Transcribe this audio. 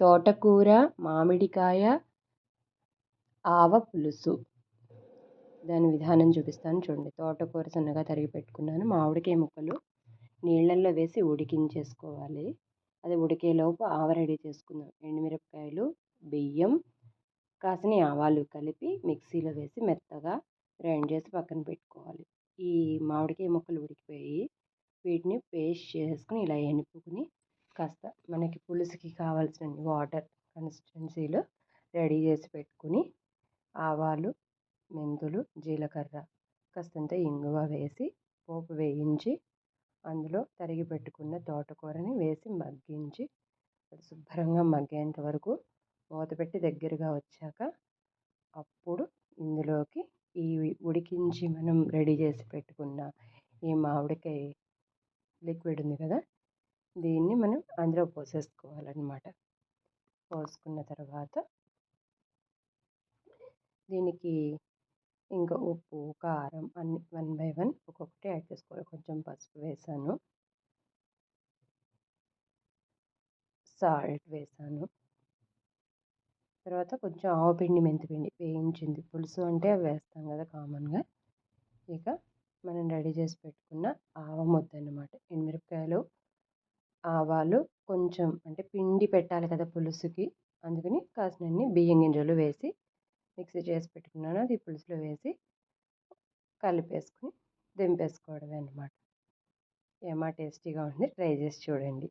తోటకూర మామిడికాయ ఆవ పులుసు. దాని విధానం చూపిస్తాను చూడండి. తోటకూర సన్నగా తరిగి పెట్టుకున్నాను. మామిడికాయ ముక్కలు నీళ్ళల్లో వేసి ఉడికించేసుకోవాలి. అది ఉడికేలోపు ఆవ రెడీ చేసుకుందాం ఎండుమిరపకాయలు బియ్యం కాసిన ఆవాలు కలిపి మిక్సీలో వేసి మెత్తగా గ్రైండ్ చేసి పక్కన పెట్టుకోవాలి. ఈ మామిడికాయ ముక్కలు ఉడికిపోయి వీటిని పేస్ట్ చేసుకుని ఇలా ఎనుపుకుని కాస్త మనకి పులుసుకి కావాల్సిన వాటర్ కన్సిస్టెన్సీలో రెడీ చేసి పెట్టుకుని ఆవాలు మెంతులు జీలకర్ర కాస్తంత ఇంగువ వేసి పోపు వేయించి అందులో తరిగి పెట్టుకున్న తోటకూరని వేసి మగ్గించి శుభ్రంగా మగ్గేంత వరకు మూత పెట్టి దగ్గరగా వచ్చాక అప్పుడు ఇందులోకి ఈ ఉడికించి మనం రెడీ చేసి పెట్టుకున్న ఈ మామిడికాయ లిక్విడ్ ఉంది కదా దీన్ని మనం అందులో పోసేసుకోవాలన్నమాట. పోసుకున్న తర్వాత దీనికి ఇంకా ఉప్పు కారం అన్ని వన్ బై వన్ ఒక్కొక్కటి యాడ్ చేసుకోవాలి. కొంచెం పసుపు వేసాను. సాల్ట్ వేసాను. తర్వాత కొంచెం ఆవపిండి మెంతిపిండి వేయించింది. పులుసు అంటే వేస్తాం కదా కామన్గా. ఇక మనం రెడీ చేసి పెట్టుకున్న ఆవ ముద్ద అనమాట ఎండుమిరపకాయలు ఆవాలు కొంచెం అంటే పిండి పెట్టాలి కదా పులుసుకి. అందుకని కాసినన్ని బియ్యం గింజలు వేసి మిక్సీ చేసి పెట్టుకున్నాను. అది పులుసులో వేసి కలిపేసుకుని దింపేసుకోవడమే అనమాట ఏమా టేస్టీగా ఉంది ట్రై చేసి చూడండి.